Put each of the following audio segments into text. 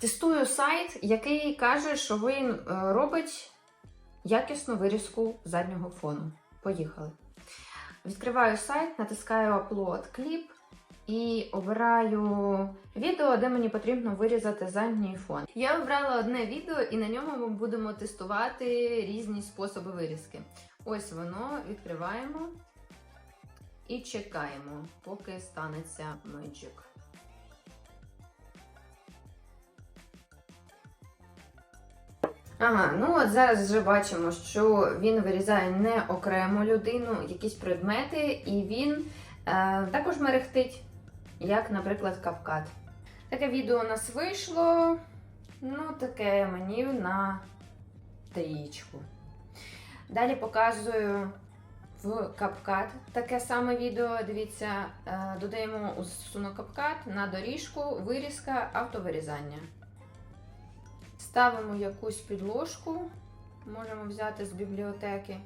Тестую сайт, який каже, що він е, робить якісну вирізку заднього фону. Поїхали. Відкриваю сайт, натискаю Upload кліп і обираю відео, де мені потрібно вирізати задній фон. Я обрала одне відео, і на ньому ми будемо тестувати різні способи вирізки. Ось воно, відкриваємо і чекаємо, поки станеться Magic. Ага, ну от зараз вже бачимо, що він вирізає не окрему людину, якісь предмети, і він е, також мерехтить, як, наприклад, капкат. Таке відео у нас вийшло. Ну, таке мені на трієчку. Далі показую в CapCut таке саме відео. Дивіться, е, додаємо у застосунок CapCut на доріжку, вирізка, автовирізання. Ставимо якусь підложку, можемо взяти з бібліотеки.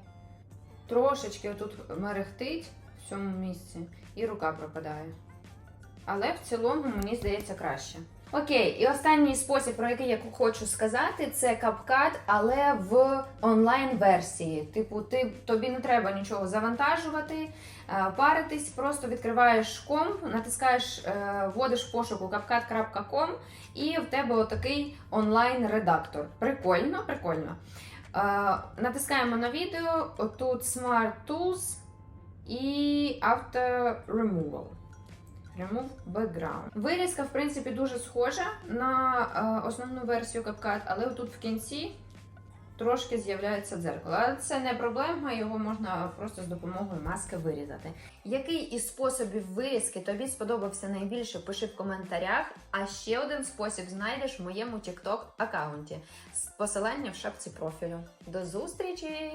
Трошечки отут мерехтить в цьому місці, і рука пропадає. Але в цілому, мені здається, краще. Окей, і останній спосіб, про який я хочу сказати, це CapCut, але в онлайн-версії. Типу, ти, тобі не треба нічого завантажувати, е, паритись, просто відкриваєш комп, натискаєш, е, вводиш в пошуку CapCut.com і в тебе отакий онлайн-редактор. Прикольно, прикольно. Е, натискаємо на відео, отут Smart Tools і Auto Removal. Remove Background. Вирізка, в принципі, дуже схожа на е, основну версію CapCut, але тут в кінці трошки з'являється дзеркало. Але це не проблема, його можна просто з допомогою маски вирізати. Який із способів вирізки тобі сподобався найбільше, пиши в коментарях. А ще один спосіб знайдеш в моєму TikTok аккаунті посилання в шапці профілю. До зустрічі!